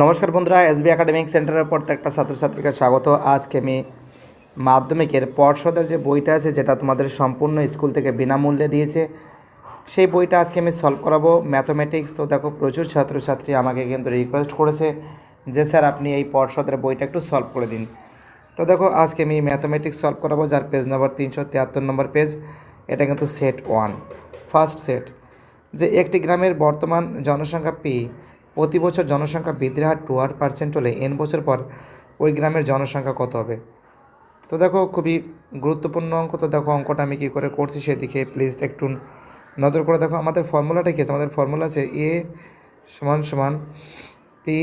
নমস্কার বন্ধুরা SB academic সেন্টারের প্রত্যেকটা ছাত্রছাত্রীকে স্বাগত। আজকে আমি মাধ্যমিকের পর্ষদের যে বইটা আছে, যেটা তোমাদের সম্পূর্ণ স্কুল থেকে বিনামূল্যে দিয়েছে, সেই বইটা আজকে আমি সলভ করাবো। ম্যাথমেটিক্স তো দেখো, প্রচুর ছাত্রছাত্রী আমাকে কিন্তু রিকোয়েস্ট করেছে যে, স্যার, আপনি এই পর্ষদের বইটা একটু সলভ করে দিন। তো দেখো, আজকে আমি ম্যাথমেটিক্স সলভ করাবো, যার পেজ নম্বর তিনশো তিয়াত্তর নম্বর পেজ এটা কিন্তু সেট ওয়ান ফার্স্ট সেট যে, একটি গ্রামের বর্তমান জনসংখ্যা পি প্রতি বছর জনসংখ্যা বৃদ্ধির হার টু আট পার্সেন্ট হলে এন বছর পর ওই গ্রামের জনসংখ্যা কত হবে? তো দেখো, খুবই গুরুত্বপূর্ণ অঙ্ক। তো দেখো, অঙ্কটা আমি কী করে করছি সেদিকে প্লিজ একটু নজর করে দেখো। আমাদের ফর্মুলাটা কী আছে? আমাদের ফর্মুলা আছে এ সমান সমান P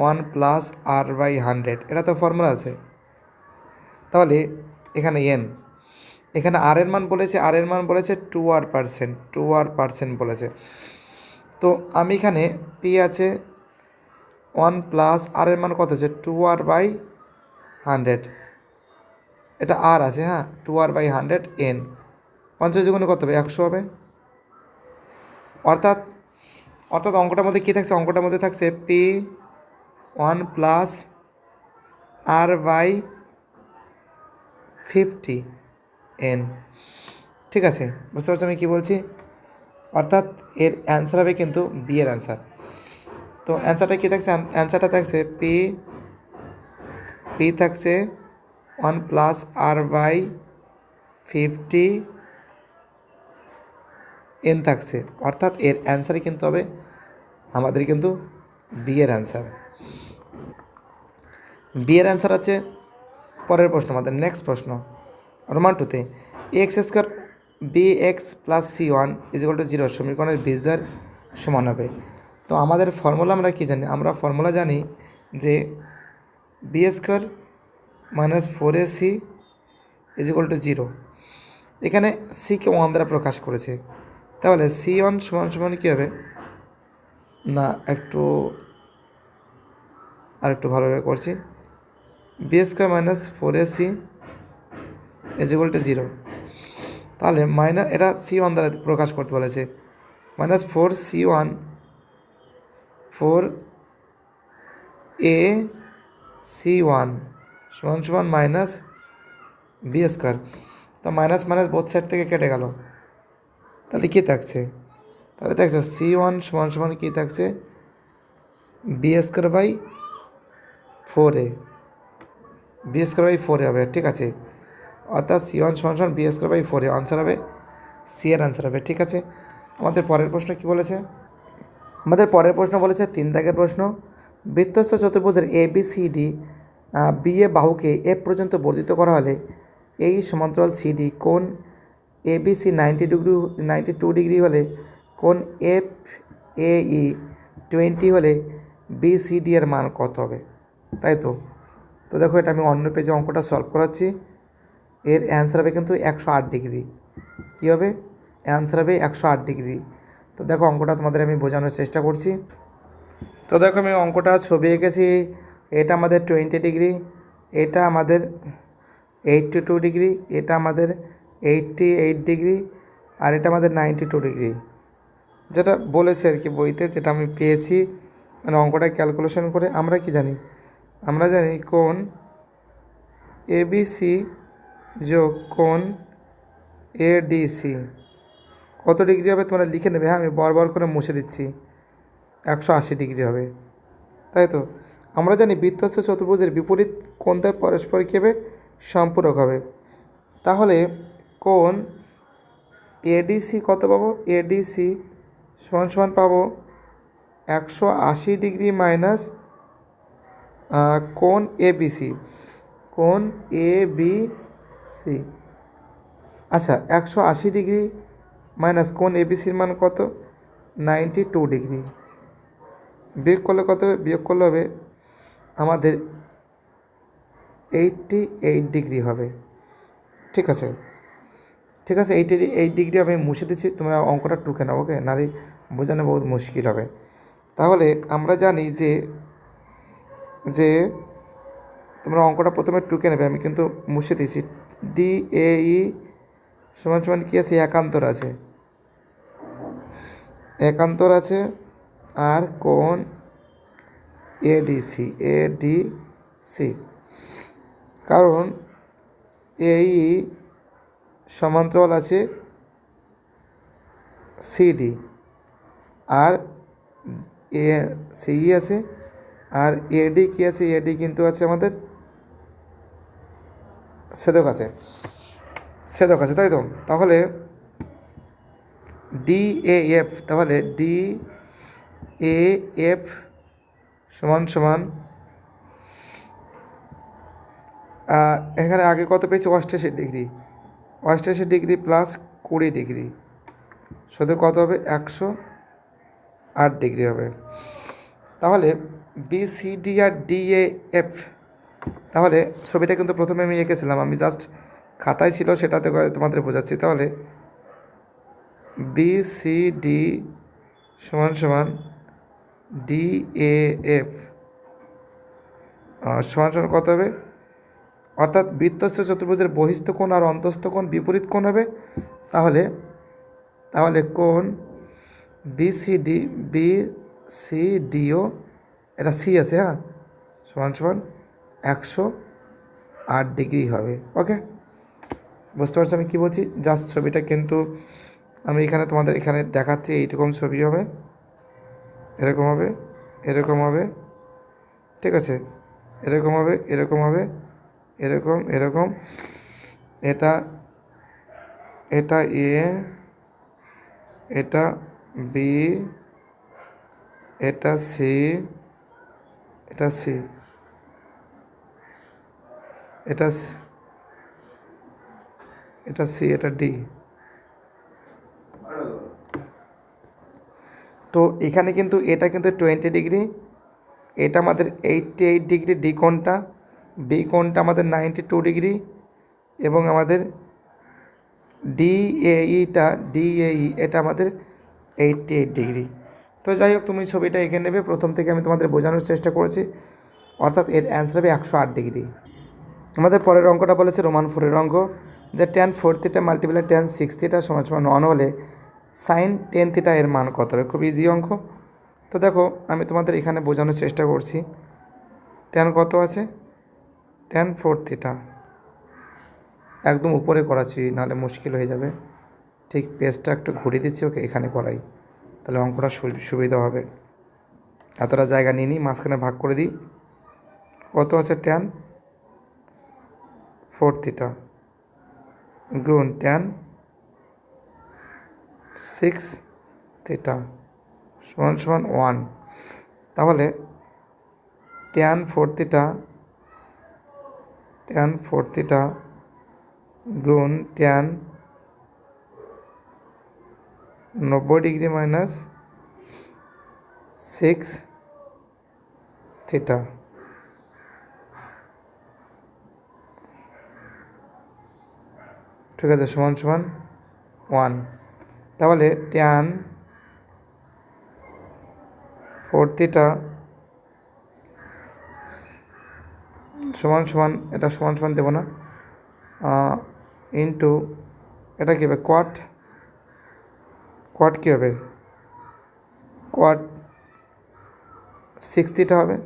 one plus R by hundred এটা তো ফর্মুলা আছে। তাহলে এখানে এন এখানে আর এর মান বলেছে আর এর মান বলেছে two R percent two R percent বলেছে। তো আমি এখানে পি আছে ওয়ান প্লাস আর এর মান কত আছে? টু আর বাই হান্ড্রেড এটা আর আছে হ্যাঁ? Two R by hundred N পঞ্চাশ গুণে কত হবে? একশো হবে। অর্থাৎ অর্থাৎ অঙ্কটার মধ্যে কী থাকছে? অঙ্কটার মধ্যে থাকছে P one plus R by fifty N ঠিক আছে? বুঝতে পারছ আমি কী বলছি? অর্থাৎ এর অ্যান্সার হবে কিন্তু বি এর অ্যান্সার তো অ্যান্সারটা কী থাকছে? অ্যান্সারটা থাকছে পি পি থাকছে one plus R by fifty N থাকছে। অর্থাৎ এর অ্যান্সারই কিন্তু হবে আমাদের কিন্তু বি এর অ্যান্সার বি এর অ্যান্সার আছে পরের প্রশ্ন, আমাদের নেক্সট প্রশ্ন। রোমান টুতে X square B X plus C one equal to zero সমীকরণের বীজদ্বয়ের সমান হবে। তো আমাদের ফর্মুলা আমরা কী জানি? আমরা ফর্মুলা জানি যে B square minus four A C equal to zero এখানে সিকে ওয়ান দ্বারা প্রকাশ করেছে। তাহলে সি ওয়ান সমান সমান কী হবে? না, একটু আর একটু ভালোভাবে করছি। B square minus four A C equal to zero তাহলে মাইনাস এটা সি ওয়ান দ্বারা প্রকাশ করতে বলেছে। Minus four C one four A C one সমান সমান মাইনাস বি স্কোয়ার তো মাইনাস মাইনাস বোথ সাইড থেকে কেটে গেল। তাহলে কী থাকছে? তাহলে থাকছে সি ওয়ান সমান সমান কী থাকছে? B square by four A B square by four A হবে, ঠিক আছে। অর্থাৎ সি ওয়ান সমান সমান B square by four answer হবে, সি এর আনসার হবে, ঠিক আছে? আমাদের পরের প্রশ্ন কি বলেছে? আমাদের পরের প্রশ্ন বলেছে তিন দাগের প্রশ্ন। বৃত্তস্থ চতুর্ভুজের A B C D B A বাহুকে F পর্যন্ত বর্ধিত করা হলে এই সমান্তরাল সি ডি কোন A B C ninety degree ninety two degree হলে কোন এফ এ ই টোয়েন্টি হলে বি সি ডি এর মান কত হবে? তাই তো? তো দেখো, এটা আমি অন্য পেজে অঙ্কটা সলভ করাচ্ছি। এর অ্যান্সার হবে কিন্তু একশো আট ডিগ্রি কী হবে? অ্যান্সার হবে একশো আট ডিগ্রি তো দেখো, অঙ্কটা তোমাদের আমি বোঝানোর চেষ্টা করছি। তো দেখো, আমি অঙ্কটা ছবি এঁকেছি। এটা আমাদের টোয়েন্টি ডিগ্রি এটা আমাদের এইটটি টু ডিগ্রি এটা আমাদের এইটটি এইট ডিগ্রি আর এটা আমাদের নাইনটি টু ডিগ্রি যেটা বলেছে আর কি বইতে, যেটা আমি পেয়েছি। মানে অঙ্কটা ক্যালকুলেশন করে, আমরা কি জানি? আমরা জানি কোন এবিসি যোগ কোন এডিসি কত ডিগ্রি হবে তোমরা লিখে নেবে হ্যাঁ? আমি বরবার করে মুছে দিচ্ছি। একশো আশি ডিগ্রি হবে। তাই তো? আমরা জানি বৃত্তস্থ চতুর্ভুজের বিপরীত কোণদ্বয় পরস্পর কী হবে? সম্পূরক হবে। তাহলে কোন এডিসি কত পাবো? এডিসি সমান সমান পাবো একশো আশি ডিগ্রি মাইনাস কোন এবিসি কোন এ বি সি আচ্ছা একশো আশি ডিগ্রি মাইনাস কোন এবিসির মান কত? Ninety two degree. বিয়োগ করলে কত হবে? বিয়োগ করলে হবে আমাদের এইটটি এইট ডিগ্রি হবে। ঠিক আছে? ঠিক আছে এইটি এইট ডিগ্রি আমি মুছে দিচ্ছি, তোমরা অঙ্কটা টুকে নাও, ওকে? নারী বোঝানো বহুত মুশকিল হবে। তাহলে আমরা জানি যে যে তোমরা অঙ্কটা প্রথমে টুকে নেবে, আমি কিন্তু মুছে দিয়েছি। ডি এ ই সমান সমান কী আছে? একান্তর আছে। একান্তর আছে আর কোন এডিসি এডিসি কারণ এই সমান্তরাল আছে সিডি আর এ সিই আছে আর এডি কি আছে? এডি কিন্তু আছে আমাদের সেদক আছে। সেদক আছে, তাই তো? তাহলে ডি এ এফ তাহলে ডি এ এফ সমান সমান এখানে আগে কত পেয়েছি? অষ্টাশি ডিগ্রি। অষ্টাশি ডিগ্রি প্লাস কুড়ি ডিগ্রি। শুধু কত হবে? একশো আট ডিগ্রি হবে। তাহলে বি সি ডি আর ডি এ এফ তাহলে ছবিটা কিন্তু প্রথমে আমি এঁকেছিলাম, আমি জাস্ট খাতায় ছিল সেটাতে তোমাদের বোঝাচ্ছি। তাহলে বি সি ডি সমান সমান ডি এ এফ সমান সমান কত হবে? অর্থাৎ বৃত্তস্থ চতুর্ভুজের বহিস্থ কোণ আর অন্তস্থ কোণ বিপরীত কোণ হবে। তাহলে তাহলে কোণ B C D B C deo এটা সি আছে হ্যাঁ? সমান সমান একশো আট ডিগ্রি হবে। ওকে? বুঝতে পারছ আমি কী বলছি? জাস্ট ছবিটা কিন্তু আমি এখানে তোমাদের এখানে দেখাচ্ছি, এইরকম ছবি হবে, এরকম হবে এরকম হবে, ঠিক আছে? এরকম হবে এরকম হবে, এরকম এরকম, এটা এটা এ, এটা বি, এটা সি এটা সি। এটা এটা সি, এটা ডি। তো এখানে কিন্তু এটা কিন্তু টোয়েন্টি ডিগ্রি, এটা আমাদের এইটটি এইট ডিগ্রি, ডি কোণটা, বি কোণটা আমাদের নাইনটি টু ডিগ্রি এবং আমাদের ডিএইটা, ডিএই, এটা আমাদের এইটটি এইট ডিগ্রি। তো যাই হোক, তুমি ছবিটা এঁকে নেবে। প্রথম থেকে আমি তোমাদের বোঝানোর চেষ্টা করেছি। অর্থাৎ এর অ্যান্সার হবে একশো আট ডিগ্রি। আমাদের পরের অঙ্কটা বলেছে রোমান ফোরের অঙ্ক, যে tan four theta multiply tan six theta সমান সমান ওয়ান হলে সাইন টেন থিটা এর মান কত হবে? খুব ইজি অঙ্ক। তো দেখো, আমি তোমাদের এখানে বোঝানোর চেষ্টা করছি। টেন কত আছে? টেন ফোর থিটা একদম উপরে করাচ্ছি, নাহলে মুশকিল হয়ে যাবে। ঠিক পেজটা একটু ঘুরিয়ে দিচ্ছি, ওকে এখানে করাই। তাহলে অঙ্কটা সুবিধা হবে। এতটা জায়গা নিয়ে নিই, মাঝখানে ভাগ করে দিই। কত আছে টেন ফোর থিটা গুণ টেন সিক্স থিটা সমান সমান ওয়ান তাহলে tan four theta tan four theta গুণ টেন নব্বই ডিগ্রি মাইনাস সিক্স থিটা। ঠিক আছে, সমান সমান ওয়ান তাহলে ট্যান ফোর থিটা সমান সমান, এটা সমান সমান দেবো না। ইন্টু এটা কী হবে? কোয়াট কোয়াট কী হবে? কোয়াট সিক্স থিটা হবে।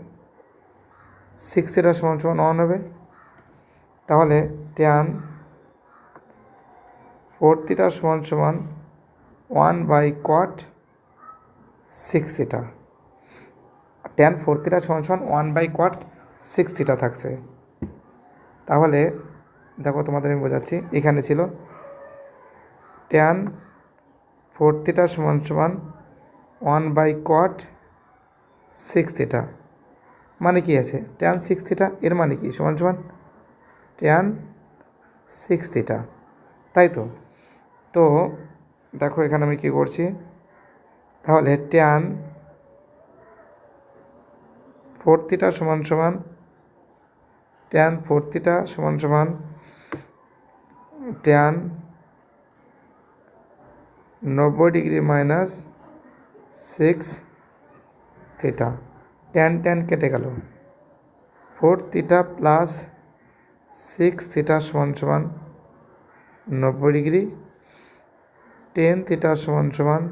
সিক্স থিটা সমান সমান ওয়ান হবে। তাহলে ট্যান ফোর থিটা সমান সমান one by cot six theta tan four theta সমান সমান one by cot six theta থাকছে। তাহলে দেখো তোমাদের আমি বোঝাচ্ছি, এখানে ছিল। টেন ফোর থিটা সমান সমান one by cot six theta মানে কি আছে? টেন সিক্স থিটা এর মানে কি? সমান সমান টেন সিক্স থিটা তাই তো? তো দেখো এখানে আমি কী করছি? তাহলে ট্যান ফোর থিটা সমান সমান ট্যান ফোর থিটা সমান সমান ট্যান নব্বই degree minus six theta tan tan কেটে গেল। Four theta plus six theta সমান সমান নব্বই ডিগ্রি টেন থিটা সমান সমান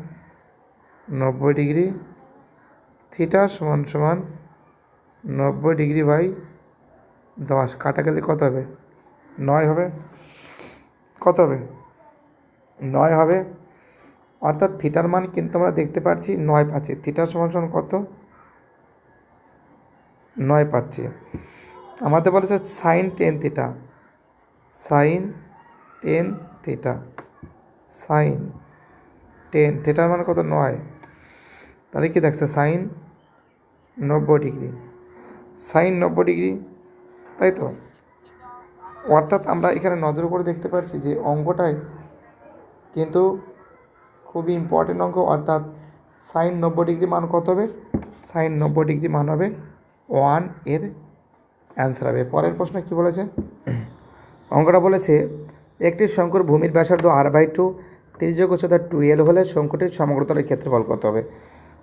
নব্বই ডিগ্রি থিটা সমান সমান নব্বই ডিগ্রি বাই দশ। কাটা গেলে কত হবে? নয় হবে। কত হবে? নয় হবে। অর্থাৎ থিটার মান কিন্তু আমরা দেখতে পাচ্ছি নয় পাচ্ছি। থিটার সমান সমান কত? নয় পাচ্ছি। আমাদের বলেছে sine ten theta sine ten theta sine ten, থিটার মান কত? নয়। তাহলে কি দেখছে? সাইন নব্বই ডিগ্রি। সাইন নব্বই ডিগ্রি, তাই তো? অর্থাৎ আমরা এখানে নজর করে দেখতে পাচ্ছি যে অঙ্কটাই কিন্তু খুবই ইম্পর্টেন্ট অঙ্ক। অর্থাৎ সাইন নব্বই ডিগ্রি মান কত হবে? সাইন নব্বই ডিগ্রি মান হবে ওয়ানের অ্যান্সার হবে। পরের প্রশ্ন কী বলেছে? অঙ্কটা বলেছে একটি শঙ্কুর ভূমির ব্যাসার্ধ আর বাই টু তির্যক উচ্চতা টু এল হলে শঙ্কুটির সমগ্রতলের ক্ষেত্রফল কত হবে?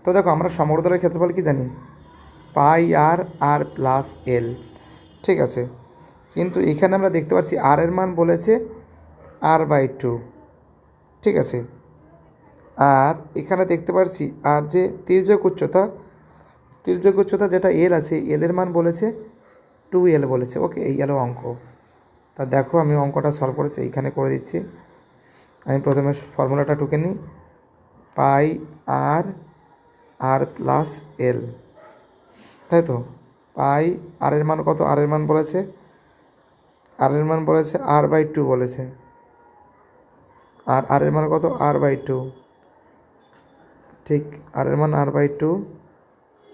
তো দেখো, আমরা সমগ্রতলের ক্ষেত্রফল কি জানি? Pi R R plus L. ঠিক আছে। কিন্তু এখানে আমরা দেখতে পাচ্ছি আর এর মান বলেছে আর বাই টু। ঠিক আছে। আর এখানে দেখতে পাচ্ছি আর যে তির্যক উচ্চতা তির্যক উচ্চতা যেটা এল আছে এলের মান বলেছে টু এল বলেছে। ওকে, এই গেল অঙ্ক। তা দেখো, আমি অঙ্কটা সলভ করেছি, এইখানে করে দিচ্ছি। আমি প্রথমে ফর্মুলাটা টুকে নিই। পাই আর আর প্লাস এল তাই তো? পাই আর এর মান কত? আর এর মান বলেছে? আর এর মান বলেছে আর বাই টু বলেছে। আর আর এর মান কত? আর বাই টু ঠিক, আর এর মান R by two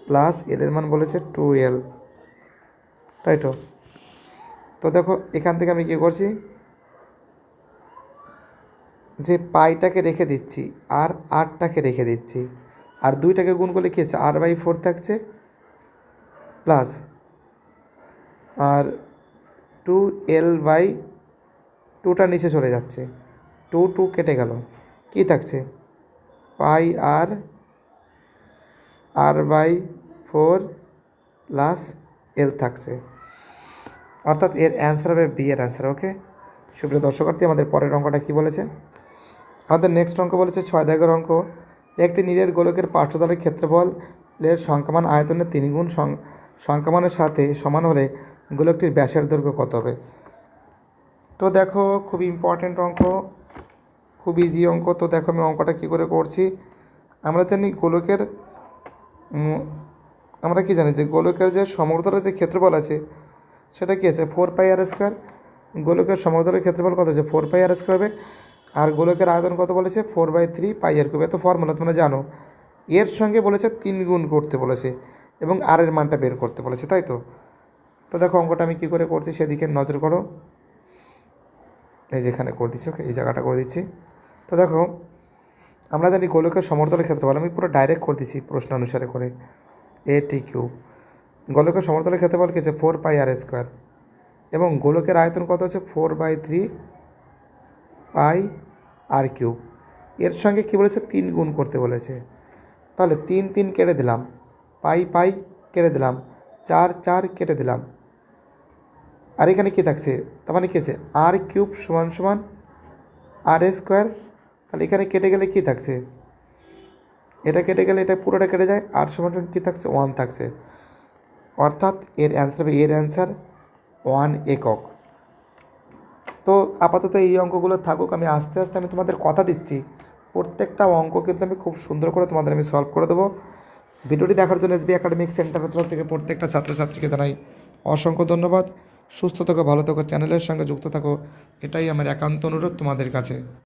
plus L মান বলেছে টু এল তাই তো? তো দেখো, এখান থেকে আমি কী করছি? যে পাইটাকে রেখে দিচ্ছি আর আটটাকে রেখে দিচ্ছি। আর দুইটাকে গুণ করলে কী আছে আর বাই ফোর থাকছে plus R two L by টুটা নিচে চলে যাচ্ছে। টু টু কেটে গেল। কি থাকছে? Pi R R by four plus L থাকছে। অর্থাৎ এর অ্যান্সার হবে বি এর অ্যান্সার ওকে সুপ্রিয় দর্শকার্থী, আমাদের পরের অঙ্কটা কী বলেছে? আমাদের নেক্সট অঙ্ক বলেছে ছয় দাগের অঙ্ক। একটি নীলের গোলকের পার্শ্বতলের ক্ষেত্রফল এর সংখ্যামান আয়তনের তিন গুণ সং- সংখ্যামানের সাথে সমান হলে গোলকটির ব্যাসের দৈর্ঘ্য কত হবে? তো দেখো, খুব ইম্পর্ট্যান্ট অঙ্ক, খুব ইজি অঙ্ক। তো দেখো, আমি অঙ্কটা কী করে করছি? আমরা জানি গোলকের আমরা কি জানি যে গোলকের যে সমগ্রতলের যে ক্ষেত্রফল আছে সেটা কী আছে? ফোর পাই আর স্কোয়ার গোলকের সমগ্রতলের ক্ষেত্রফল কত আছে ফোর পাই আর স্কোয়ার হবে। আর গোলকের আয়তন কত বলেছে? Four by three pi R cube এত ফর্মুলা তোমরা জানো। এর সঙ্গে বলেছে তিন গুণ করতে বলেছে এবং আর এর মানটা বের করতে বলেছে, তাই তো? তো দেখো অঙ্কটা আমি কী করে করছি সেদিকে নজর করো। এই যে এখানে করে দিচ্ছি, ওকে, এই জায়গাটা করে দিচ্ছি। তো দেখো, আমরা জানি গোলকের সমর্থনের ক্ষেত্রে বলে আমি পুরো ডাইরেক্ট করে দিচ্ছি প্রশ্ন অনুসারে করে। এ টি কিউ গোলকের সমর্থনের ক্ষেত্রে বল কি আছে ফোর পাই আর স্কোয়ার এবং গোলকের আয়তন কত হচ্ছে? Four by three pi R cube এর সঙ্গে কী বলেছে? তিন গুণ করতে বলেছে। তাহলে তিন তিন কেটে দিলাম। পাই পাই কেটে দিলাম। চার চার কেটে দিলাম। আর এখানে কী থাকছে? তার মানে কী আছে? আর কিউব সমান সমান আর স্কোয়ার তাহলে এখানে কেটে গেলে কী থাকছে? এটা কেটে গেলে এটা পুরোটা কেটে যায়। আর সমান সমান কী থাকছে? ওয়ান থাকছে। অর্থাৎ এর অ্যান্সার হবে, এর অ্যান্সার ওয়ান একক। তো আপাতত এই অঙ্কগুলো থাকুক, আমি আস্তে আস্তে আমি তোমাদের কথা দিচ্ছি। প্রত্যেকটা অঙ্ক কিন্তু আমি খুব সুন্দর করে তোমাদের আমি সলভ করে দেবো। ভিডিওটি দেখার জন্য এসবি একাডেমিক সেন্টারের তরফ থেকে প্রত্যেকটা ছাত্রছাত্রীকে জানাই অসংখ্য ধন্যবাদ। সুস্থ থাকো, ভালো থাকো চ্যানেলের সঙ্গে যুক্ত থাকো। এটাই আমার একান্ত অনুরোধ তোমাদের কাছে।